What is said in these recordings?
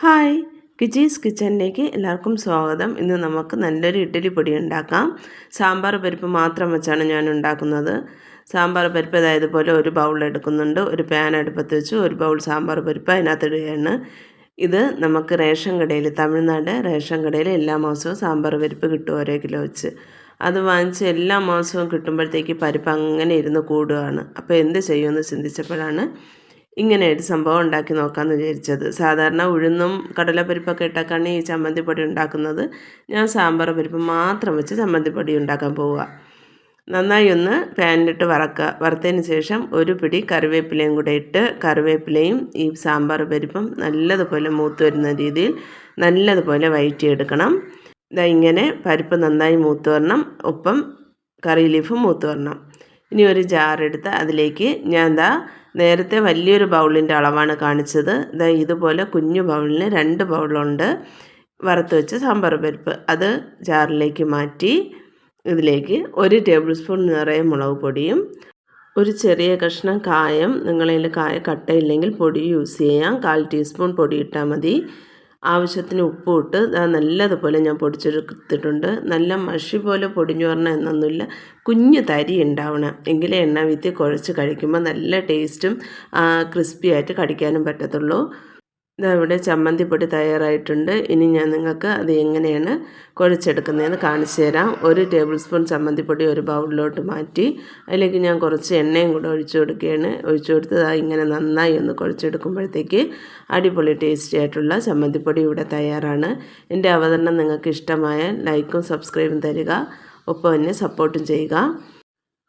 Hi. കിജീസ് കിച്ചണിലേക്ക് എല്ലാവർക്കും സ്വാഗതം. ഇന്ന് നമുക്ക് നല്ലൊരു ഇഡ്ഡലി പൊടി ഉണ്ടാക്കാം. സാമ്പാർ പരിപ്പ് മാത്രം വെച്ചാണ് ഞാൻ ഉണ്ടാക്കുന്നത്. സാമ്പാർ പരിപ്പ് അതായതുപോലെ ഒരു ബൗൾ എടുക്കുന്നുണ്ട്. ഒരു പാൻ അടുപ്പത്ത് വെച്ച് ഒരു ബൗൾ സാമ്പാർ പരിപ്പ് അതിനകത്ത് ഇടുകയാണ് ഇത് നമുക്ക് റേഷൻ കടയിൽ തമിഴ്നാട് റേഷൻ കടയിൽ എല്ലാ മാസവും സാമ്പാർ പരിപ്പ് കിട്ടും ഓരോ കിലോ വെച്ച്. അത് വാങ്ങിച്ച് എല്ലാ മാസവും കിട്ടുമ്പോഴത്തേക്ക് പരിപ്പ് അങ്ങനെ ഇരുന്ന് കൂടുകയാണ്. അപ്പോൾ എന്ത് ചെയ്യുമെന്ന് ചിന്തിച്ചപ്പോഴാണ് ഇങ്ങനെ ഒരു സംഭവം ഉണ്ടാക്കി നോക്കാമെന്ന് വിചാരിച്ചത്. സാധാരണ ഉഴുന്നും കടലപ്പരിപ്പൊക്കെ ഇട്ടാക്കാണ് ഈ ചമ്മന്തിപ്പൊടി ഉണ്ടാക്കുന്നത്. ഞാൻ സാമ്പാർ പരിപ്പ് മാത്രം വെച്ച് ചമ്മന്തിപ്പൊടി ഉണ്ടാക്കാൻ പോവുക. നന്നായി ഒന്ന് പാനിലിട്ട് വറക്കുക വറുത്തതിന് ശേഷം ഒരു പിടി കറിവേപ്പിലയും കൂടെ ഇട്ട് കറിവേപ്പിലയും ഈ സാമ്പാർ പരിപ്പും നല്ലതുപോലെ മൂത്ത് വരുന്ന രീതിയിൽ നല്ലതുപോലെ വയറ്റിയെടുക്കണം. ഇതാ ഇങ്ങനെ പരിപ്പ് നന്നായി മൂത്ത് വരണം. ഒപ്പം കറി ലീഫും മൂത്ത് വരണം. ഇനി ഒരു ജാർ എടുത്ത് അതിലേക്ക് ഞാൻ ദാ നേരത്തെ വലിയൊരു ബൗളിന്റെ അളവാണ് കാണിച്ചത്. ഇതാ ഇതുപോലെ കുഞ്ഞു ബൗളിന് രണ്ട് ബൗളുണ്ട്. വറുത്ത് വെച്ച സാമ്പാർ പരിപ്പ്. അത് ജാറിലേക്ക് മാറ്റി ഇതിലേക്ക് ഒരു ടേബിൾ സ്പൂൺ നിറയെ മുളക് പൊടിയും ഒരു ചെറിയ കഷ്ണം കായം. നിങ്ങളതിൽ കായ കട്ടയില്ലെങ്കിൽ പൊടി യൂസ് ചെയ്യാം. കാൽ ടീസ്പൂൺ പൊടി ഇട്ടാൽ മതി. ആവശ്യത്തിന് ഉപ്പ് ഇട്ട് നല്ലതുപോലെ ഞാൻ പൊടിച്ചെടുത്തിട്ടുണ്ട്. നല്ല മഷി പോലെ പൊടിഞ്ഞു പറഞ്ഞാൽ എന്നൊന്നുമില്ല. കുഞ്ഞു തരി ഉണ്ടാവണം. എങ്കിലേ എണ്ണ വിത്തി കുഴച്ച് കഴിക്കുമ്പോൾ നല്ല ടേസ്റ്റും ക്രിസ്പി ആയിട്ട് കടിക്കാനും പറ്റത്തുള്ളൂ. ഇവിടെ ചമ്മന്തിപ്പൊടി തയ്യാറായിട്ടുണ്ട്. ഇനി ഞാൻ നിങ്ങൾക്ക് അത് എങ്ങനെയാണ് കുഴച്ചെടുക്കുന്നതെന്ന് കാണിച്ചു തരാം. ഒരു ടേബിൾ സ്പൂൺ ചമ്മന്തിപ്പൊടി ഒരു ബൗളിലോട്ട് മാറ്റി അതിലേക്ക് ഞാൻ കുറച്ച് എണ്ണയും കൂടെ ഒഴിച്ചു കൊടുക്കുകയാണ്. ഒഴിച്ചു കൊടുത്ത് ഇങ്ങനെ നന്നായി ഒന്ന് കുഴച്ചെടുക്കുമ്പോഴത്തേക്ക് അടിപൊളി ടേസ്റ്റി ആയിട്ടുള്ള ചമ്മന്തിപ്പൊടി ഇവിടെ തയ്യാറാണ്. എന്റെ അവതരണം നിങ്ങൾക്ക് ഇഷ്ടമായ ലൈക്കും സബ്സ്ക്രൈബും തരിക ഒപ്പം എന്നെ സപ്പോർട്ടും ചെയ്യുക.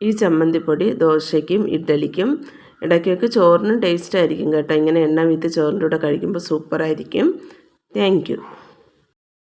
ഈ ചമ്മന്തിപ്പൊടി ദോശയ്ക്കും ഇഡ്ഡലിക്കും ഇടയ്ക്കൊക്കെ ചോറിന് ടേസ്റ്റ് ആയിരിക്കും കേട്ടോ. ഇങ്ങനെ എണ്ണ വിത്ത് ചോറിന്റെ കൂടെ കഴിക്കുമ്പോൾ സൂപ്പറായിരിക്കും താങ്ക്